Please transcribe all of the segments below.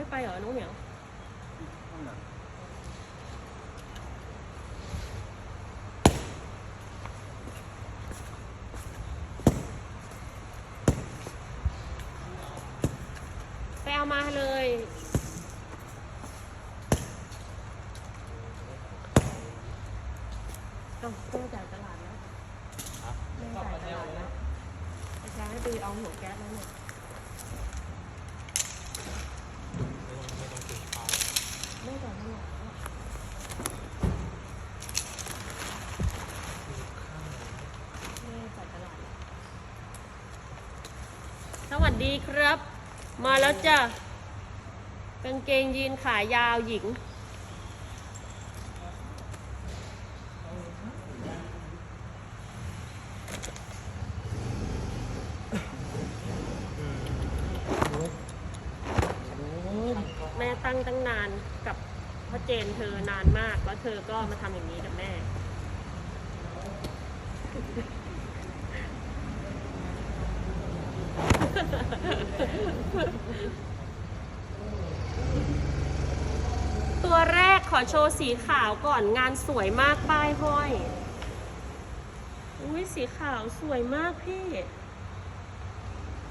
ไม่ไปเหรอน้องเหมียวนั่นน่ะไปเอามาเลยเอาเพิ่งจากตลาดแล้วเพิ่งจากตลาดแล้วอาจารย์ให้ไปเอาหัวแก๊สแล้วเนี่ย ไม่ต้องกินข้าว ไม่จากตลาดแล้วไม่จากตลาดแล้ว สวัสดีครับ มาแล้วจ้ะกางเกงยีนขายาวหญิง ตั้งตั้งนานกับพ่อเจนเธอนานมาก แล้วเธอก็มาทำอย่างนี้กับแม่ ตัวแรกขอโชว์สีขาวก่อนงานสวยมากป้ายห้อย อุ้ยสีขาวสวยมากพี่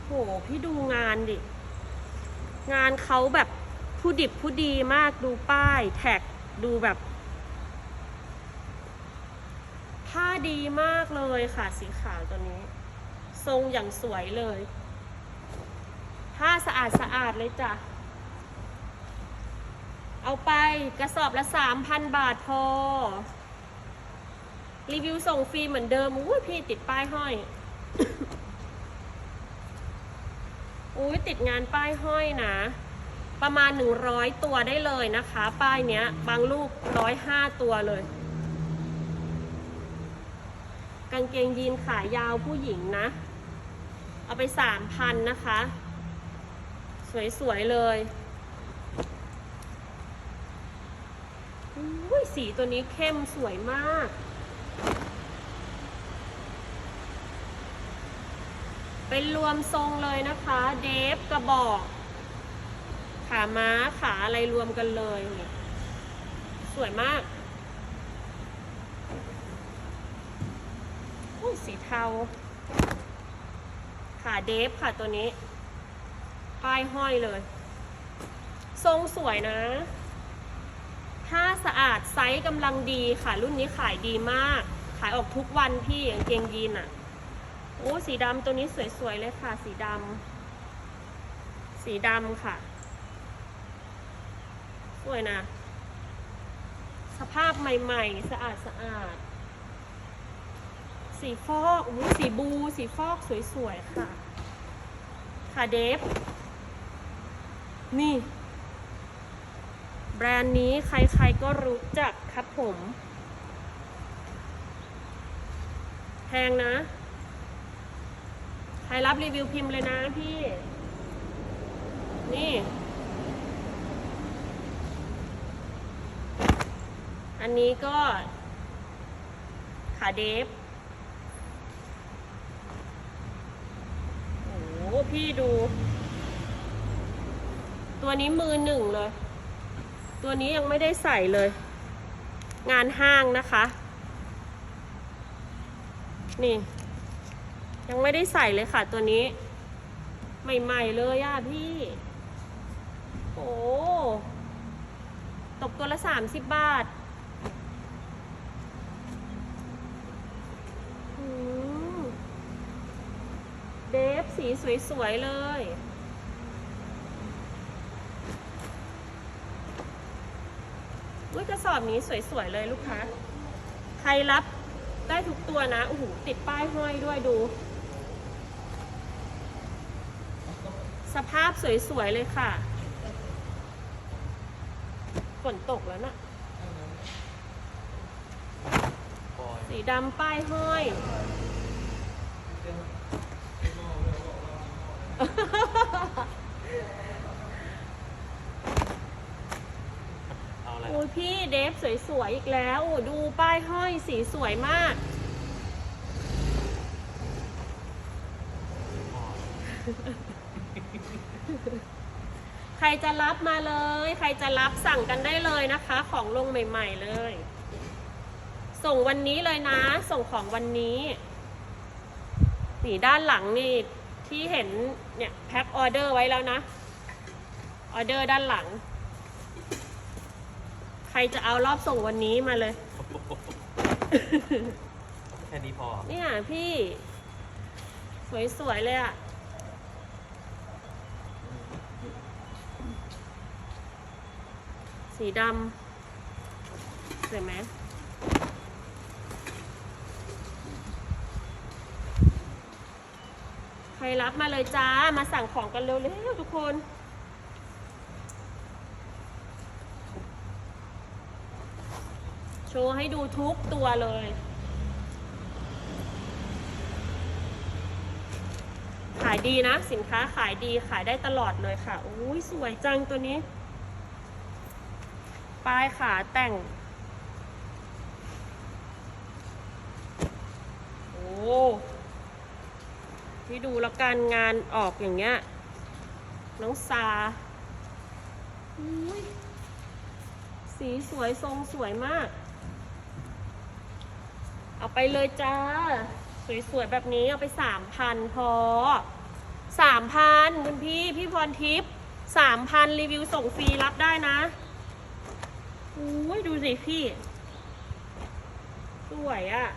โห พี่ดูงานดิ งานเขาแบบ ผู้ดิบผู้ดีมากดูป้ายแท็กดูแบบ ผ้าดีมากเลยค่ะสีขาวตัวนี้ ทรงอย่างสวยเลย ผ้าสะอาดสะอาดเลยจ้ะ เอาไปกระสอบละสามพันบาทพอ รีวิวส่งฟรีเหมือนเดิมอุ้ยพี่ติดป้ายห้อยอุ้ยติดงานป้ายห้อยนะ ประมาณ 100 ตัวได้เลยนะคะ ป้ายเนี้ย บางลูก 105 ตัวเลย กางเกงยีนขายาวผู้หญิงนะ เอาไป 3,000 นะคะ สวย ๆ เลยอุ้ยสีตัวนี้เข้มสวยมาก เป็นรวมทรงเลยนะคะ เดฟกระบอก ขาม้าขาอะไรรวมกันเลยสวยมากอุ้ยสีเทา ขาเดฟค่ะตัวนี้ ป้ายห้อยเลย ทรงสวยนะ ผ้าสะอาดไซส์กำลังดีค่ะ รุ่นนี้ขายดีมาก ขายออกทุกวันพี่กางเกงยีนอะโอ้สีดำตัวนี้สวยๆเลยค่ะ สีดำสีดำค่ะ สวยนะ สภาพใหม่ๆ สะอาดสะอาด สีฟอกอู้สีบู สีฟอกสวยๆ ค่ะ ค่ะเดฟ นี่ แบรนด์นี้ใครๆก็รู้จักครับผม แพงนะ ใครรับรีวิวพิมพ์เลยนะพี่ นี่ อันนี้ก็ขาเดฟโอ้โหพี่ดู ตัวนี้มือหนึ่งเลย ตัวนี้ยังไม่ได้ใส่เลย งานห้างนะคะ นี่ ยังไม่ได้ใส่เลยค่ะตัวนี้ ใหม่ๆเลยอะพี่ โอ้ ตกตัวละสามสิบบาทอืมเดฟ สีสวย ๆ เลย อุ้ยกระสอบนี้สวย ๆ เลยลูกค้า ใครรับได้ทุกตัวนะ โอ้โห ติดป้ายห้อยด้วยดู สภาพสวย ๆ เลยค่ะ ฝนตกแล้วนะ่ะปล่อยสีดำป้ายห้อย เอาอะไรโอ้ยพี่เดฟสวยๆอีกแล้วโอ้ดูป้ายห้อยสีสวยมาก ใครจะรับมาเลย ใครจะรับสั่งกันได้เลยนะคะ ของลงใหม่ ๆเลย ส่งวันนี้เลยนะ ส่งของวันนี้นี่ด้านหลังนี่ ที่เห็นเนี่ยแพ็คออเดอร์ไว้แล้วนะออเดอร์ด้านหลัง ใครจะเอารอบส่งวันนี้มาเลย แค่นี้พอ เนี่ยพี่ สวยๆเลยอะสีดำสวยไหม ใครรับมาเลยจ้า มาสั่งของกันเร็วๆทุกคนโชว์ให้ดูทุกตัวเลย ขายดีนะ สินค้าขายดีขายได้ตลอดเลยค่ะอุ้ยสวยจังตัวนี้ ปลายขาแต่ง โอ้ ที่ดูแล้วการงานออกอย่างเงี้ย น้องซาสีสวยทรงสวยมาก เอาไปเลยจ้า สวยๆ แบบนี้เอาไปสามพันพอสามพันคุณพี่พี่พรทิพย์สามพันรีวิวส่งฟรีรับได้นะอุ้ยดูสิพี่ สวยอะ่ะ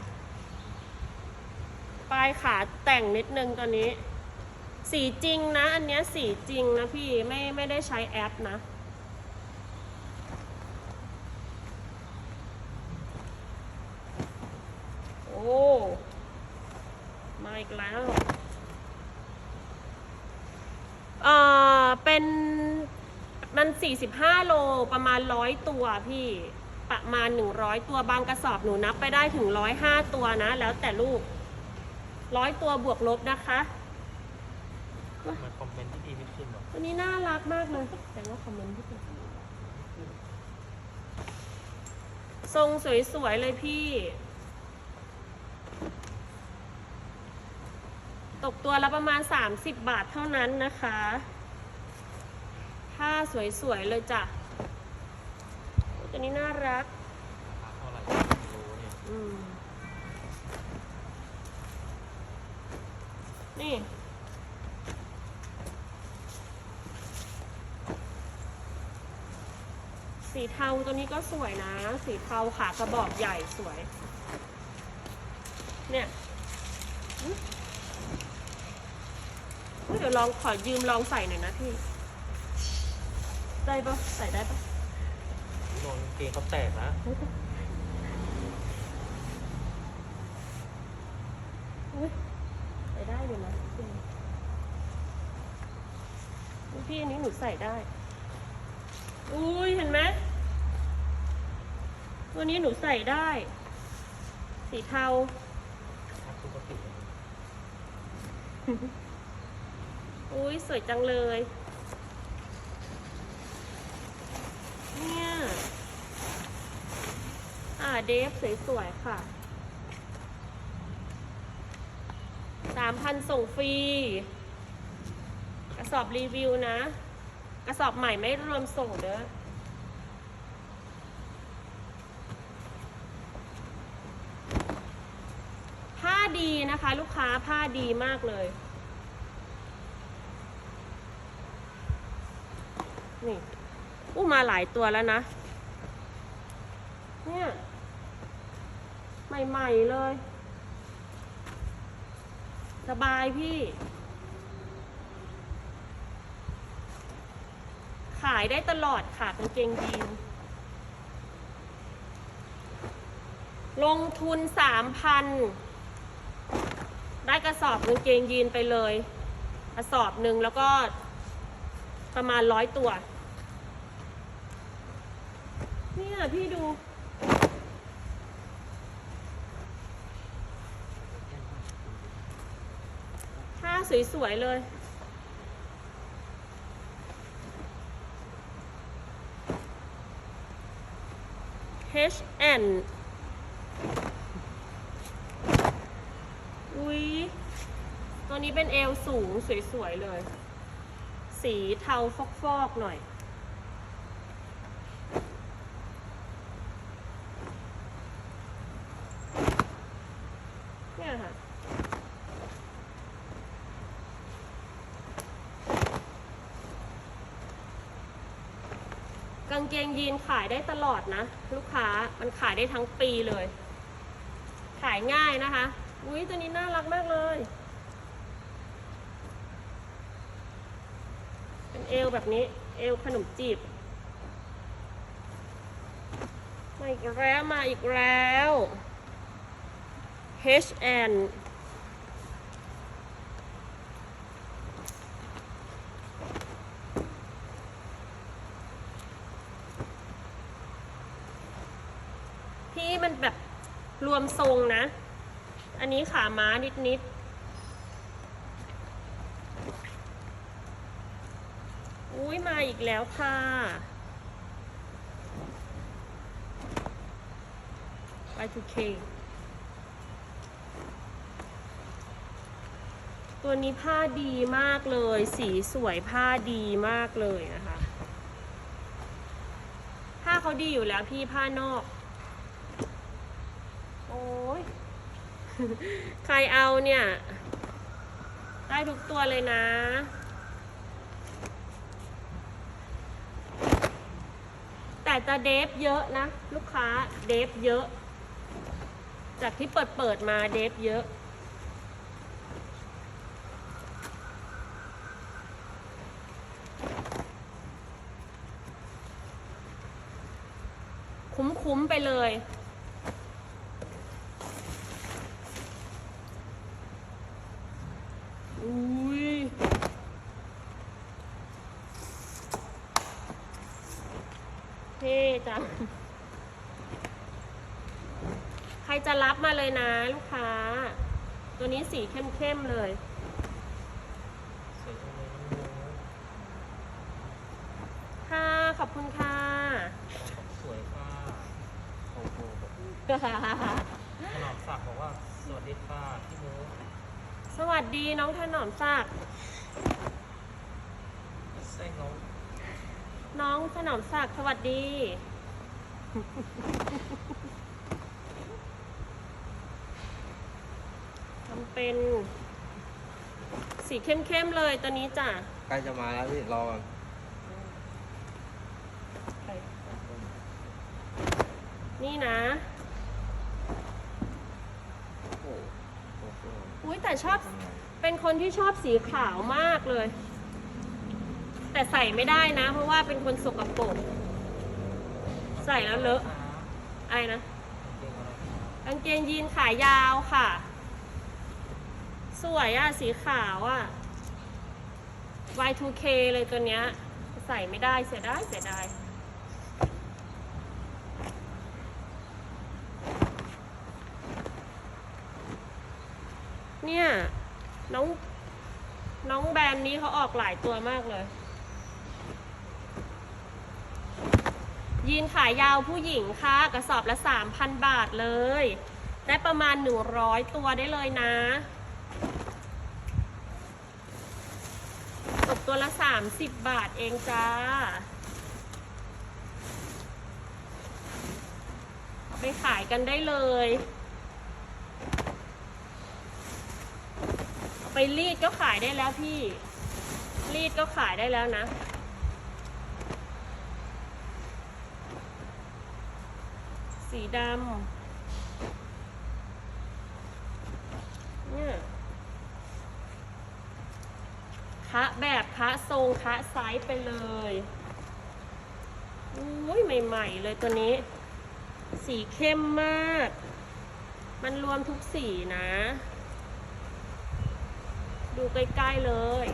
ปลายขาแต่งนิดนึงตอนนี้ สีจริงนะ อันเนี้ยสีจริงนะพี่ไม่ไม่ได้ใช้แอปนะโอ้มาอีกแล้วเอ่อเป็นมัน 45 โลประมาณ 100 ตัวพี่ประมาณ 100 ตัวบางกระสอบหนูนับไปได้ถึง 105 ตัวนะ แล้วแต่ลูก 100ตัวบวกลบนะคะมันคอมเมนต์ที่ดีไม่ขึ้นหรอตัวนี้น่ารักมากเลย แต่ว่าคอมเมนต์ที่เป็นทรงสวยๆเลยพี่ ตกตัวละประมาณ 30 บาทเท่านั้นนะคะผ้าสวยๆเลยจ้ะโอ้ตัวนี้น่ารักราคาเท่าไหร่ไม่รู้เนี่ยอืม สีเทาตัวนี้ก็สวยนะ สีเทาขากระบอกใหญ่สวย เนี่ยเดี๋ยวลองขอยืมลองใส่หน่อยนะพี่ ได้ปะใส่ได้ปะโดนกางเกงเขาแตกนะ อุ๊ยใส่ได้ อยู่นะพี่อุ๊ยพี่อันนี้หนูใส่ได้ อุ้ยเห็นไหมตัวนี้หนูใส่ได้ สีเทาปกติอุ้ยสวยจังเลย เนี่ย อ่าเดฟสวยๆค่ะ สามพันส่งฟรี กระสอบรีวิวนะ กระสอบใหม่ไม่รวมส่งเด้อผ้าดีนะคะ ลูกค้าผ้าดีมากเลย นี่อู้มาหลายตัวแล้วนะ เนี่ย ใหม่ ๆ เลย สบายพี่ ขายได้ตลอดค่ะกางเกงยีน ลงทุนสามพัน ได้กระสอบกางเกงยีนไปเลย กระสอบหนึ่งแล้วก็ประมาณร้อยตัว เนี่ยพี่ดู สวยๆเลย H N อุ้ยตัวนี้เป็นเอวสูงสวยๆเลย สีเทาฟอกๆหน่อย เนี่ยค่ะ กางเกงยีนขายได้ตลอดนะ ลูกค้ามันขายได้ทั้งปีเลย ขายง่ายนะคะ อุ้ยตัวนี้น่ารักมากเลย เป็นเอวแบบนี้ เอวขนมจีบ มาอีกแล้วมาอีกแล้ว H&M พี่ มันแบบรวมทรงนะ อันนี้ขาม้านิดนิดๆอุ้ยมาอีกแล้วค่ะ Y2K ตัวนี้ผ้าดีมากเลย สีสวยผ้าดีมากเลยนะคะ ผ้าเขาดีอยู่แล้วพี่ผ้านอก ยใครเอาเนี่ย ได้ทุกตัวเลยนะ แต่จะเดฟเยอะนะ ลูกค้าเดฟเยอะ จากที่เปิดเปิดมาเดฟเยอะคุ้มๆไปเลย อุ้ย เท่จัง ใครจะรับ มาเลยนะลูกค้า ตัวนี้สีเข้มๆเลยสวยจังเลยน้องโมค่ะขอบคุณค่ะ สวยค่ะโอ้โหแบบถนอมศักดิ์บอกว่าสวัสดีค่ะพี่โมสวัสดีน้องถนอมศักดิ์ไส้งงน้องถนอมศักดิ์สวัสดี ทำ เป็นสีเข้มๆเลยตัวนี้จ้ะใกล้จะมาแล้วพี่รอก่อนนี่นะโอ้โหอุ้ยแต่ชอบเป็นคนที่ชอบสีขาวมากเลย แต่ใส่ไม่ได้นะ เพราะว่าเป็นคนสกปรกใส่แล้วเลอะอะไรนะกางเกงอะไรกางเกงยีนขายาวค่ะ สวยอะสีขาวอะ Y2K เลยตัวเนี้ย ใส่ไม่ได้เสียดายเสียดายเนี่ย น้อง น้องแบรนด์นี้เขาออกหลายตัวมากเลย ยีนขายยาวผู้หญิงค่ะ กระสอบละ 3,000 บาทเลย ได้ประมาณ 100 ตัวได้เลยนะ ตัวละ 30 บาทเองจ้าไปขายกันได้เลย ไปรีดก็ขายได้แล้วพี่ รีดก็ขายได้แล้วนะสีดำเนี่ย คะแบบคะทรงคะไซส์ไปเลยอุ้ยใหม่ ๆ เลยตัวนี้ สีเข้มมาก มันรวมทุกสีนะ ดูใกล้ ๆ เลย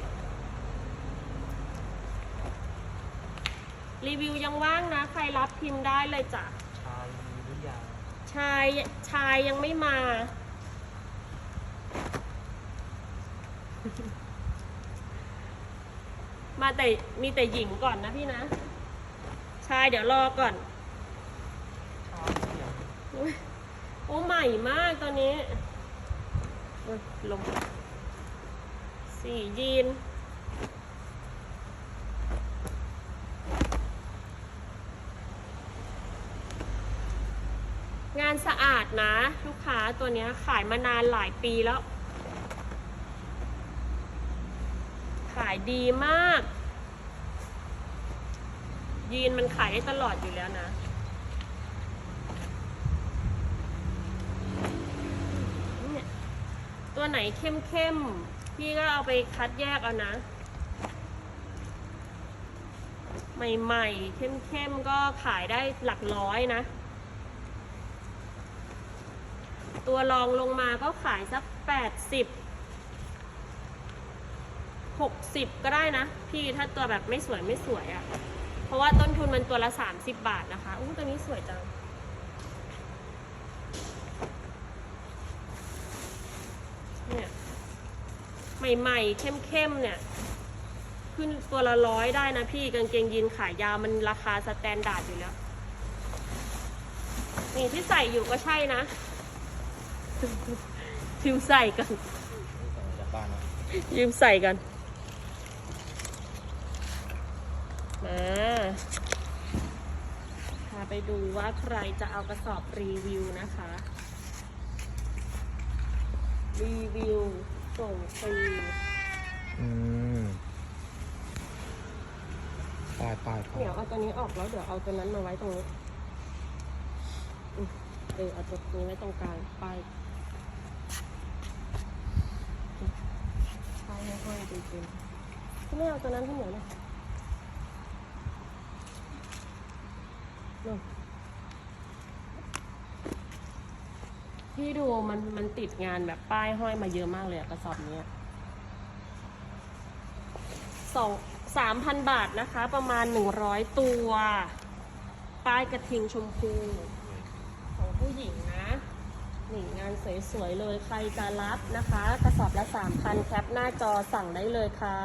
รีวิวยังว่างนะ ใครรับพิมพ์ได้เลยจ้ะ ชายมีหรือยังชายชายยังไม่มา มาแต่มีแต่หญิงก่อนนะพี่นะชายเดี๋ยวรอก่อนโอ้ใหม่มากตอนนี้ลงสี่ยีน งานสะอาดนะ ลูกค้าตัวนี้ขายมานานหลายปีแล้วายดีมาก ยีนมันขายได้ตลอดอยู่แล้วนะ ตัวไหนเข้มๆ พี่ก็เอาไปคัดแยกเอานะ ใหม่ๆ เข้มๆ ก็ขายได้หลักร้อยนะ ตัวรองลงมาก็ขายสักแปดสิบ หกสิบก็ได้นะ พี่ถ้าตัวแบบไม่สวยไม่สวยอะ่ะ เพราะว่าต้นทุนมันตัวละสามสิบบาทนะคะอู้ตัวนี้สวยจัง เนี่ยใหม่ๆ เข้มๆเนี่ย ขึ้นตัวละร้อยได้นะพี่กางเกงยีนขายยาวมันราคาสแตนดาร์ดอยู่แล้ว นี่ที่ใส่อยู่ก็ใช่นะยืมใส่กันนี่สั่งจากบ้านนะยืมใส่กัน มาพาไปดูว่าใครจะเอากระสอบรีวิวนะคะ รีวิวส่งฟรีอืมป้ายป้ายป้ายเดี๋ยวเอาตัวนี้ออกแล้วเดี๋ยวเอาตัวนั้นมาไว้ตรงนี้อืมเออเอาตัวนี้ไว้ตรงกลางป้ายป้ายห้อยๆจริงๆพี่ไม่เอาตัวนั้นที่เหนือเลยนู่น พี่ดูมันมันติดงานแบบป้ายห้อยมาเยอะมากเลยกระสอบเนี้ยสองสามพันบาทนะคะ ประมาณหนึ่งร้อยตัว ป้ายกระทิงชมพู ของผู้หญิงนะนี่งานสวยๆเลยใครจะรับนะคะ กระสอบละสามพันแคปหน้าจอสั่งได้เลยค่ะ